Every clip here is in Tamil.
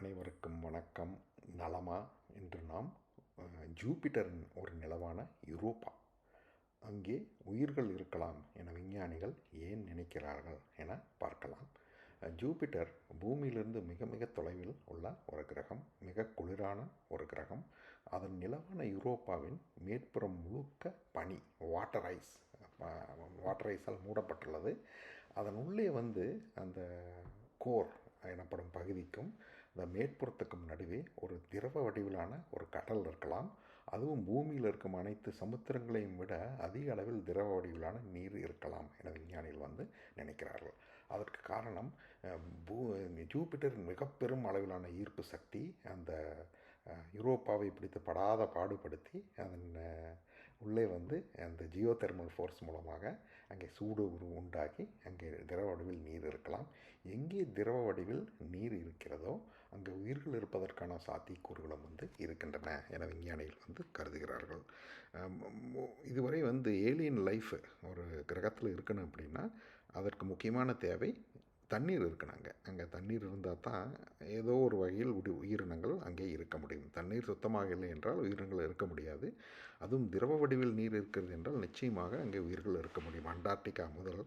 அனைவருக்கும் வணக்கம். நலமா? என்று நாம் ஜூபிட்டரின் ஒரு நிலவான யூரோப்பா. அங்கே உயிர்கள் இருக்கலாம் என விஞ்ஞானிகள் ஏன் நினைக்கிறார்கள் என பார்க்கலாம். ஜூபிட்டர் பூமியிலிருந்து மிக மிக தொலைவில் உள்ள ஒரு கிரகம் மிக குளிரான ஒரு கிரகம். அதன் நிலவான யூரோப்பாவின் மேற்புறம் முழுக்க பனி வாட்டர் ஐஸ் வாட்டர் ஐஸால் மூடப்பட்டுள்ளது. அதன் உள்ளே வந்து அந்த கோர் எனப்படும் பகுதிக்கும் இந்த மேற்புறத்துக்கும் நடுவே ஒரு திரவ வடிவிலான ஒரு கடல் இருக்கலாம். அதுவும் பூமியில் இருக்கும் அனைத்து சமுத்திரங்களையும் விட அதிக அளவில் திரவ வடிவிலான நீர் இருக்கலாம் என விஞ்ஞானிகள் வந்து நினைக்கிறார்கள். அதற்கு காரணம் பூ ஜூபிட்டரின் மிக பெரும் அளவிலான ஈர்ப்பு சக்தி அந்த யூரோப்பாவை பிடித்து படாத பாடுபடுத்தி அதன் உள்ளே வந்து அந்த ஜியோ தெர்மல் ஃபோர்ஸ் மூலமாக அங்கே சூடு உரு உண்டாக்கி அங்கே திரவ வடிவில் நீர் இருக்கலாம். எங்கே திரவ வடிவில் நீர் இருக்கிறதோ அங்கே உயிர்கள் இருப்பதற்கான சாத்தியக்கூறுகளும் வந்து இருக்கின்றன என விஞ்ஞானிகள் வந்து கருதுகிறார்கள். இதுவரை வந்து ஏலியன் லைஃப் ஒரு கிரகத்தில் இருக்கணும் அப்படின்னா அதற்கு முக்கியமான தேவை தண்ணீர் இருக்கணும் அங்கே. அங்கே தண்ணீர் இருந்தால் தான் ஏதோ ஒரு வகையில் உடி உயிரினங்கள் இருக்க முடியும். தண்ணீர் சுத்தமாக இல்லை என்றால் உயிரினங்கள் இருக்க முடியாது. அதுவும் திரவ வடிவில் நீர் இருக்கிறது என்றால் நிச்சயமாக அங்கே உயிர்கள் இருக்க முடியும். அண்டார்டிகா முதல்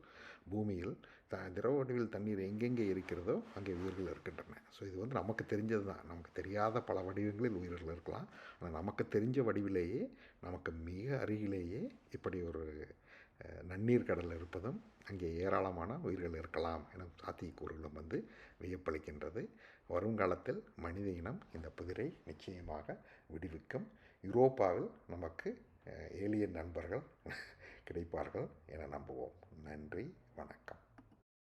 பூமியில் த திரவ வடிவில் தண்ணீர் எங்கெங்கே இருக்கிறதோ அங்கே உயிர்கள் இருக்கின்றன. ஸோ இது வந்து நமக்கு தெரிஞ்சது தான். நமக்கு தெரியாத பல வடிவங்களில் உயிர்கள் இருக்கலாம். ஆனால் நமக்கு தெரிஞ்ச வடிவிலேயே நமக்கு மிக அருகிலேயே இப்படி ஒரு நன்னீர் கடல் இருப்பதும் அங்கே ஏராளமான உயிர்கள் இருக்கலாம் என சாத்தியக்கூறுகளும் வந்து வியப்பளிக்கின்றது. வருங்காலத்தில் மனித இனம் இந்த புதிரை நிச்சயமாக விடுவிக்கும். யூரோப்பாவில் நமக்கு அஹ், ஏலியன் நண்பர்கள் கிடைப்பார்கள் என நம்புவோம். நன்றி வணக்கம்.